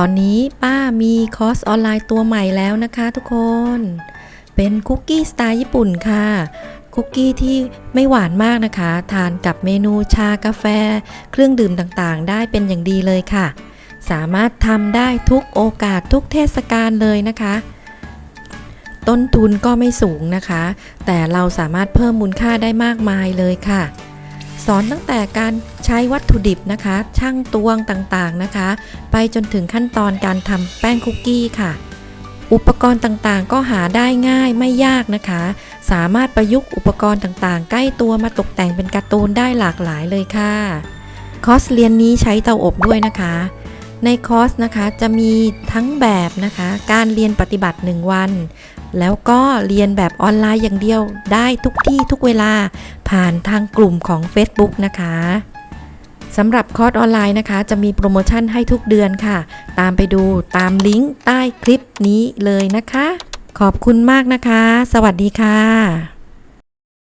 ตอนนี้ป้ามีคอร์สออนไลน์ตัวใหม่แล้วนะคะทุกคน เป็นคุกกี้สไตล์ญี่ปุ่นค่ะ คุกกี้ที่ไม่หวานมากนะคะ ทานกับเมนูชากาแฟ เครื่องดื่มต่างๆ ได้เป็นอย่างดีเลยค่ะ สามารถทำได้ทุกโอกาสทุกเทศกาลเลยนะคะ ต้นทุนก็ไม่สูงนะคะ แต่เราสามารถเพิ่มมูลค่าได้มากมายเลยค่ะ สอนตั้งแต่การ ใช้วัตถุดิบนะคะ ช่างตวงต่างๆนะคะ ไปจนถึงขั้นตอนการทำแป้งคุกกี้ค่ะ อุปกรณ์ต่างๆ ก็หาได้ง่ายไม่ยากนะคะ สามารถประยุกต์อุปกรณ์ต่างๆ ใกล้ตัวมาตกแต่งเป็นการ์ตูนได้หลากหลายเลยค่ะ คอร์สเรียนนี้ใช้เตาอบด้วยนะคะ ในคอร์สนะคะจะมีทั้งแบบนะคะ การเรียนปฏิบัติ 1 วันแล้วก็เรียนแบบออนไลน์อย่างเดียวได้ทุกที่ทุกเวลาผ่านทางกลุ่มของ Facebook นะคะ สำหรับคอร์สออนไลน์นะคะ จะมีโปรโมชั่นให้ทุกเดือนค่ะ ตามไปดูตามลิงก์ใต้คลิปนี้เลยนะคะ ขอบคุณมากนะคะ สวัสดีค่ะ